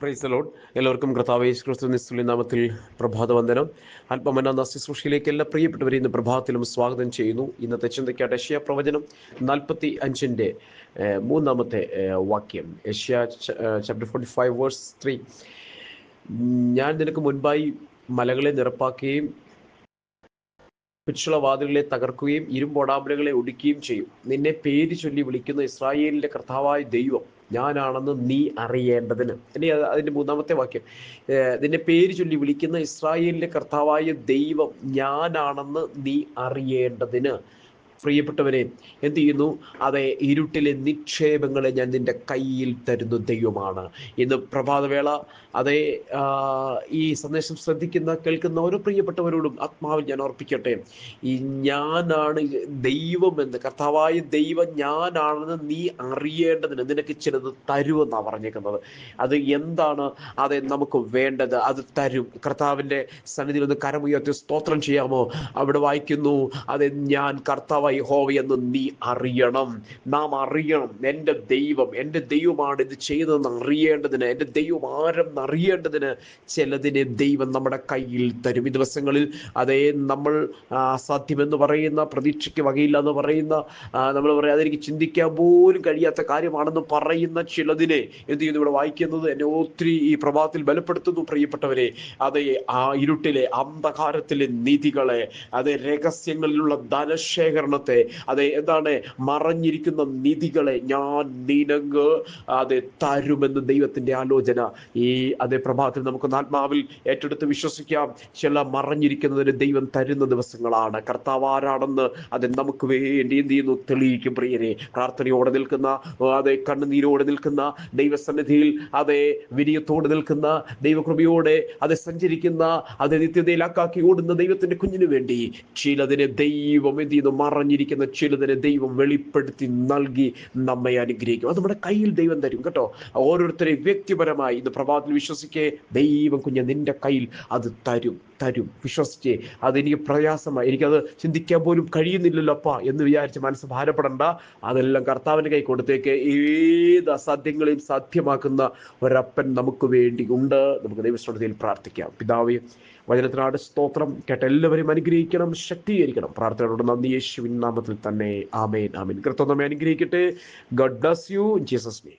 Price load എല്ലാവർക്കും കർത്താവ് ക്രിസ്തു നിസ്തുലി നാമത്തിൽ പ്രഭാതവന്ദനം. അല്പമന ശുശ്രൂഷയിലേക്ക് എല്ലാ പ്രിയപ്പെട്ടവരെ ഇന്ന് പ്രഭാതത്തിലും സ്വാഗതം ചെയ്യുന്നു. ഇന്നത്തെ ചിന്തയ്ക്കാട്ട് ഏഷ്യ പ്രവചനം നാൽപ്പത്തി അഞ്ചിന്റെ മൂന്നാമത്തെ വാക്യം. Isaiah chapter forty five verse three ഞാൻ നിനക്ക് മുൻപായി മലകളെ നിറപ്പാക്കുകയും പിച്ചുള്ള വാതിലുകളെ തകർക്കുകയും ഇരുമ്പോടാമ്പലുകളെ ഒടുക്കുകയും ചെയ്യും. നിന്നെ പേര് ചൊല്ലി വിളിക്കുന്ന ഇസ്രായേലിന്റെ കർത്താവായ ദൈവം ഞാനാണെന്ന് നീ അറിയേണ്ടതിന്. ഇനി അതിന്റെ മൂന്നാമത്തെ വാക്യം. നിന്റെ പേര് ചൊല്ലി വിളിക്കുന്ന ഇസ്രായേലിന്റെ കർത്താവായ ദൈവം ഞാനാണെന്ന് നീ അറിയേണ്ടതിന്. പ്രിയപ്പെട്ടവരെ എന്ത് ചെയ്യുന്നു? അതെ ഇരുട്ടിലെ നിക്ഷേപങ്ങളെ ഞാൻ നിന്റെ കയ്യിൽ തരുന്ന ദൈവമാണ്. ഇന്ന് പ്രഭാതവേള. അതെ ഈ സന്ദേശം ശ്രദ്ധിക്കുന്ന കേൾക്കുന്ന ഓരോ പ്രിയപ്പെട്ടവരോടും ആത്മാവിൽ ഞാൻ ഓർപ്പിക്കട്ടെ. ഈ ഞാനാണ് ദൈവമെന്ന് കർത്താവായ ദൈവം ഞാനാണെന്ന് നീ അറിയേണ്ടതിന് നിനക്ക് ചിലത് തരുമെന്നാണ് പറഞ്ഞേക്കുന്നത്. അത് എന്താണ്? അതെ നമുക്ക് വേണ്ടത് അത് തരും. കർത്താവിന്റെ സന്നിധിയിൽ ഒന്ന് കരമുയർത്തി സ്തോത്രം ചെയ്യാമോ? അവിടെ വായിക്കുന്നു അതെ ഞാൻ കർത്താവായി ഹോവയെന്ന് നീ അറിയണം. നാം അറിയണം. എന്റെ ദൈവം എന്റെ ദൈവമാണ് ഇത് ചെയ്തതെന്ന് അറിയേണ്ടതിന് എന്റെ ദൈവം ആരെന്ന് അറിയേണ്ടതിന് ചിലതിനെ ദൈവം നമ്മുടെ കയ്യിൽ തരും. ഈ ദിവസങ്ങളിൽ അതേ നമ്മൾ അസാധ്യമെന്ന് പറയുന്ന പ്രതീക്ഷയ്ക്ക് വകയില്ല എന്ന് പറയുന്ന നമ്മൾ പറയാം അതെനിക്ക് ചിന്തിക്കാൻ പോലും കഴിയാത്ത കാര്യമാണെന്ന് പറയുന്ന ചിലതിനെ എന്ത് ചെയ്യുന്നു ഇവിടെ വായിക്കുന്നത്? എന്നെ ഒത്തിരി ഈ പ്രഭാതത്തിൽ ബലപ്പെടുത്തുന്നു പ്രിയപ്പെട്ടവരെ. അതെ ആ ഇരുട്ടിലെ അന്ധകാരത്തിലെ നിധികളെ അതെ രഹസ്യങ്ങളിലുള്ള ധനശേഖരണത്തെ അതെ എന്താണ്? മറഞ്ഞിരിക്കുന്ന നിധികളെ ഞാൻ നിനങ്ങ് അതെ തരുമെന്ന് ദൈവത്തിന്റെ ആലോചന. ഈ അതേ പ്രഭാതത്തിൽ നമുക്ക് ആത്മാവിൽ ഏറ്റെടുത്ത് വിശ്വസിക്കാം. ചില മറഞ്ഞിരിക്കുന്നതിന് ദൈവം തരുന്ന ദിവസങ്ങളാണ്. കർത്താവ് ആരാണെന്ന് അത് നമുക്ക് വേണ്ടി എന്ത് ചെയ്യുന്നു? തെളിയിക്കും പ്രിയരെ. പ്രാർത്ഥനയോടെ നിൽക്കുന്ന അതെ കണ്ണുനീരോടെ നിൽക്കുന്ന ദൈവസന്നിധിയിൽ അതെ വിനയത്തോടെ നിൽക്കുന്ന ദൈവകൃപയോടെ അതെ സഞ്ചരിക്കുന്ന അതെ നിത്യതയിലാക്കാക്കി ഓടുന്ന ദൈവത്തിന്റെ കുഞ്ഞിന് വേണ്ടി. ചിലതിനെ ദൈവം എന്ത് ചെയ്യുന്നു? മറഞ്ഞിരിക്കുന്ന ചിലതിനെ ദൈവം വെളിപ്പെടുത്തി നൽകി നമ്മെ അനുഗ്രഹിക്കും. അത് നമ്മുടെ കയ്യിൽ ദൈവം തരും കേട്ടോ. ഓരോരുത്തരെ വ്യക്തിപരമായി ഇന്ന് പ്രഭാതത്തിൽ വിശ്വസിക്കേ ദൈവം കുഞ്ഞ് നിന്റെ കയ്യിൽ അത് തരും തരും. വിശ്വസിച്ചേ അതെനിക്ക് പ്രയാസമായി എനിക്കത് ചിന്തിക്കാൻ പോലും കഴിയുന്നില്ലല്ലോ അപ്പ എന്ന് വിചാരിച്ച് മനസ്സ് ഭാരപ്പെടണ്ട. അതെല്ലാം കർത്താവിന്റെ കൈ കൊടുത്തേക്ക്. ഏത് അസാധ്യങ്ങളെയും സാധ്യമാക്കുന്ന ഒരപ്പൻ നമുക്ക് വേണ്ടി ഉണ്ട്. നമുക്ക് ദൈവസ്വരതയിൽ പ്രാർത്ഥിക്കാം. പിതാവേ വചനത്തിനാട് സ്തോത്രം. കേട്ട എല്ലാവരെയും അനുഗ്രഹിക്കണം ശക്തീകരിക്കണം. പ്രാർത്ഥനയോട് നന്ദി യേശുവിൻ നാമത്തിൽ തന്നെ ആമേൻ ആമേൻ. കൃത്യം നമ്മെ അനുഗ്രഹിക്കട്ടെ. God bless you Jesus may